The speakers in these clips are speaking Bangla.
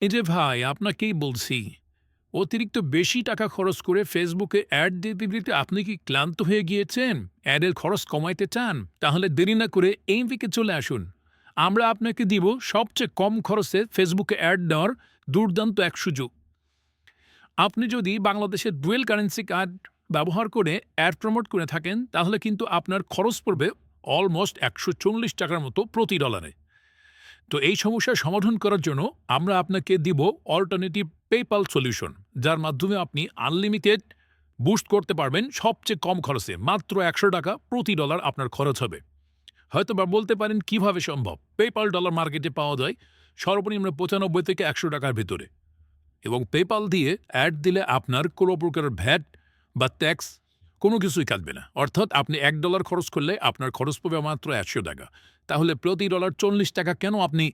এই যে ভাই, আপনাকেই বলছি। অতিরিক্ত বেশি টাকা খরচ করে ফেসবুকে অ্যাড দিতে দিতে আপনি কি ক্লান্ত হয়ে গিয়েছেন? অ্যাডের খরচ কমাইতে চান? তাহলে দেরি না করে এই দিকে চলে আসুন। আমরা আপনাকে দিব সবচেয়ে কম খরচে ফেসবুকে অ্যাড দেওয়ার দুর্দান্ত এক সুযোগ। আপনি যদি বাংলাদেশের ডুয়েল কারেন্সি কার্ড ব্যবহার করে অ্যাড প্রমোট করে থাকেন, তাহলে কিন্তু আপনার খরচ পড়বে অলমোস্ট একশো চল্লিশ টাকার মতো প্রতি ডলারে তো এই সমস্যার সমাধান করার জন্য আমরা আপনাকে দিব অল্টারনেটিভ পেপাল সলিউশন যার মাধ্যমে আপনি আনলিমিটেড বুস্ট করতে পারবেন সবচেয়ে কম খরচে, মাত্র একশো টাকা প্রতি ডলার আপনার খরচ হবে। হয়তো বা বলতে পারেন কীভাবে সম্ভব? পেপাল ডলার মার্কেটে পাওয়া যায় সর্বনিম্ন পঁচানব্বই থেকে একশো টাকার ভিতরে। এবং পেপাল দিয়ে অ্যাড দিলে আপনার কোনো প্রকারের ভ্যাট বা ট্যাক্স কোনো কিছুই কাটবে না। অর্থাৎ আপনি এক ডলার খরচ করলে আপনার খরচ পড়বে মাত্র একশো টাকা। তাহলে প্রতি ডলার চল্লিশ টাকা কেন আপনি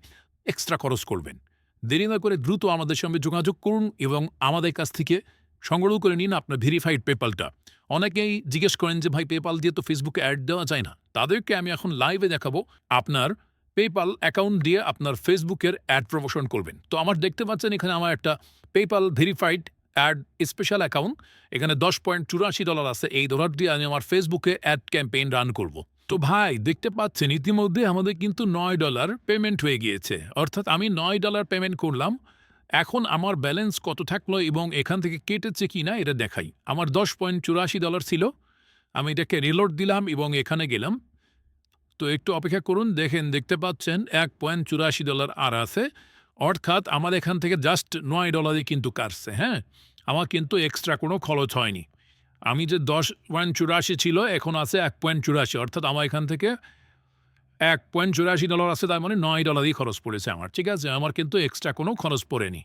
এক্সট্রা খরচ করবেন? দেরি না করে দ্রুত আমাদের সঙ্গে যোগাযোগ করুন এবং আমাদের কাছ থেকে সংগ্রহ করে নিন আপনার ভেরিফাইড পেপালটা অনেকেই জিজ্ঞেস করেন যে, ভাই পেপাল দিয়ে তো ফেসবুকে অ্যাড দেওয়া যায় না? তাদেরকে আমি এখন লাইভে দেখাবো আপনার পেপাল অ্যাকাউন্ট দিয়ে আপনার ফেসবুকের অ্যাড প্রমোশন করবেন। তো আমার দেখতে পাচ্ছেন এখানে আমার একটা PayPal verified add special account এখানে দশ পয়েন্ট চুরাশি ডলার আছে। এই ডলার দিয়ে আমি আমার ফেসবুকে অ্যাড ক্যাম্পেইন রান করব। তো ভাই, দেখতে পাচ্ছেন, ইতিমধ্যে আমাদের কিন্তু নয় ডলার পেমেন্ট হয়ে গিয়েছে। অর্থাৎ আমি নয় ডলার পেমেন্ট করলাম। এখন আমার ব্যালেন্স কত থাকল এবং এখান থেকে কেটেছে কি না, এটা দেখাই। আমার দশ পয়েন্ট চুরাশি ডলার ছিল। আমি এটাকে রিলোড দিলাম এবং এখানে গেলাম। তো একটু অপেক্ষা করুন, দেখেন, দেখতে পাচ্ছেন, এক পয়েন্ট চুরাশি ডলার আর আছে। অর্থাৎ আমার এখান থেকে জাস্ট নয় ডলারই কিন্তু কাটছে হ্যাঁ? আমার কিন্তু এক্সট্রা কোনো খরচ হয়নি। আমি যে দশ পয়েন্ট চুরাশি ছিল, এখন আছে এক পয়েন্ট চুরাশি, অর্থাৎ আমার এখান থেকে এক পয়েন্ট চুরাশি ডলার আছে, তার মানে নয় ডলারই খরচ পড়েছে আমার, ঠিক আছে? আমার কিন্তু এক্সট্রা কোনো খরচ পড়েনি।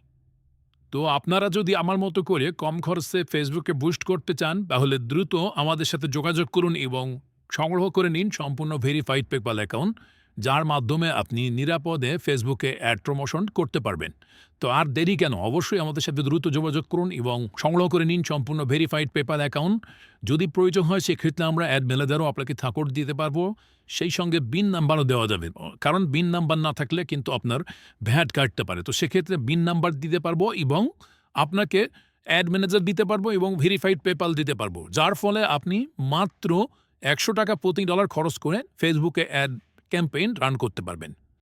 তো আপনারা যদি আমার মতো করে কম খরচে ফেসবুকে বুস্ট করতে চান, তাহলে দ্রুত আমাদের সাথে যোগাযোগ করুন এবং সংগ্রহ করে নিন সম্পূর্ণ ভেরিফাইড পেপাল অ্যাকাউন্ট যার মাধ্যমে আপনি নিরাপদে ফেসবুকে অ্যাড প্রমোশন করতে পারবেন। তো আর দেরি কেন? অবশ্যই আমাদের সাথে দ্রুত যোগাযোগ করুন এবং সংগ্রহ করে নিন সম্পূর্ণ ভেরিফাইড পেপাল অ্যাকাউন্ট যদি প্রয়োজন হয়, সেক্ষেত্রে আমরা অ্যাড মেলেদারও আপনাকে থাকর দিতে পারব। সেই সঙ্গে বিন নাম্বারও দেওয়া যাবে। কারণ বিন নাম্বার না থাকলে কিন্তু আপনার ভ্যাট কাটতে পারে। তো সেক্ষেত্রে বিন নাম্বার দিতে পারব এবং আপনাকে অ্যাড ম্যানেজার দিতে পারব এবং ভেরিফাইড পেপাল দিতে পারব। যার ফলে আপনি মাত্র একশো টাকা প্রতি ডলার খরচ করে ফেসবুকে অ্যাড ক্যাম্পেইন রান করতে পারবেন।